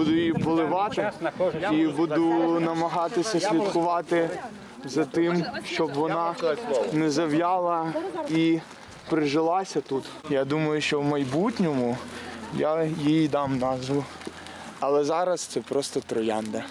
буду її поливати і буду намагатися слідкувати за тим, щоб вона не зав'яла і прижилася тут. Я думаю, що в майбутньому я їй дам назву. Але зараз це просто троянда.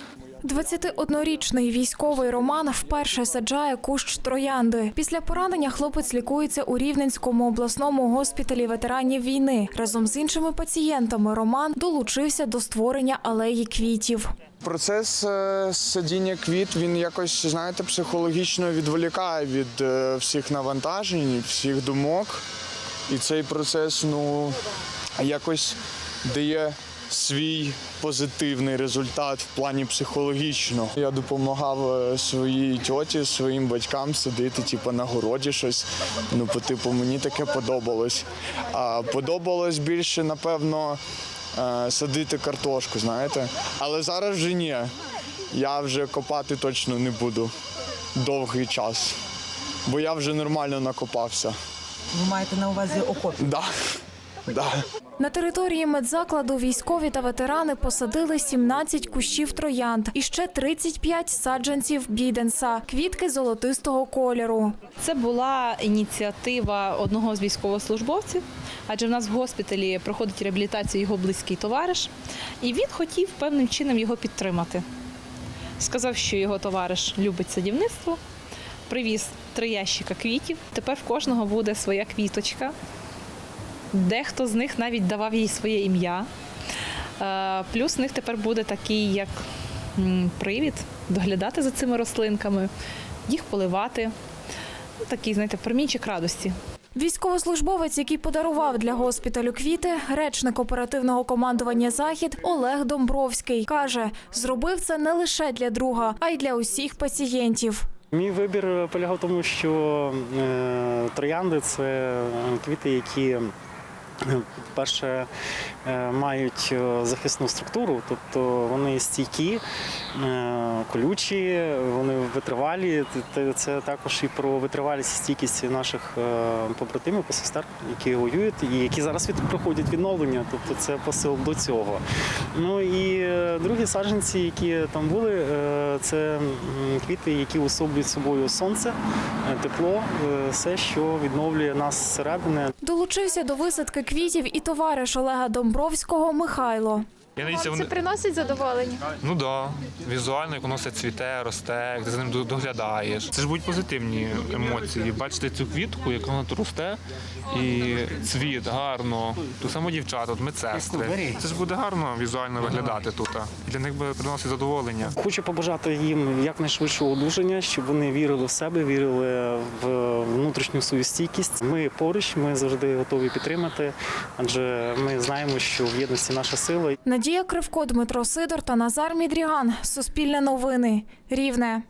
21-річний військовий Роман вперше саджає кущ троянди. Після поранення хлопець лікується у Рівненському обласному госпіталі ветеранів війни. Разом з іншими пацієнтами Роман долучився до створення алеї квітів. Процес е, садіння квіт він якось, знаєте, психологічно відволікає від е, всіх навантажень, всіх думок. І цей процес, ну, якось дає свій позитивний результат в плані психологічного. Я допомагав е, своїй тьоті, своїм батькам садити, типу, на городі щось. Ну, по типу, мені таке подобалось. А подобалось більше, напевно, е, садити картошку, знаєте. Але зараз вже ні. Я вже копати точно не буду довгий час. Бо я вже нормально накопався. Ви маєте на увазі окопі? Да. Да. На території медзакладу військові та ветерани посадили 17 кущів троянд і ще 35 саджанців біденса, квітки золотистого кольору. Це була ініціатива одного з військовослужбовців, адже в нас в госпіталі проходить реабілітацію його близький товариш, і він хотів певним чином його підтримати. Сказав, що його товариш любить садівництво, привіз три ящика квітів. Тепер в кожного буде своя квіточка. Дехто з них навіть давав їй своє ім'я. Е, Плюс в них тепер буде такий як привід доглядати за цими рослинками, їх поливати. Ну, Такий, знаєте, промінчик радості. Військовослужбовець, який подарував для госпіталю квіти, речник оперативного командування Захід Олег Домбровський каже, зробив це не лише для друга, а й для усіх пацієнтів. Мій вибір полягав в тому, що е, троянди це квіти, які перше е, мають е, захисну структуру, тобто вони стійкі, е, колючі, вони витривалі. Це також і про витривалість і стійкість наших побратимів, посестер, які воюють і які зараз проходять відновлення. Тобто це посил до цього. Ну і другі саджанці, які там були, це квіти, які особлюють собою сонце, тепло, все, що відновлює нас зсередини. Долучився до висадки квітів і товариш Олега Домбровського Михайло. Я надіюся, вони... Це приносить задоволення. Ну да. Візуально, як воно все цвіте, росте, як ти за ним до- доглядаєш. Це ж будуть позитивні емоції. Бачити цю квітку, як вона тут росте, і цвіт гарно. Ту само дівчата, от медсестри. Це ж буде гарно візуально виглядати тут. Для них буде приносити задоволення. Хочу побажати їм якнайшвидшого одужання, щоб вони вірили в себе, вірили в внутрішню свою стійкість. Ми поруч, ми завжди готові підтримати, адже ми знаємо, що в єдності наша сила. Надія Кривко, Дмитро Сидор та Назар Мідріган. Суспільне новини. Рівне.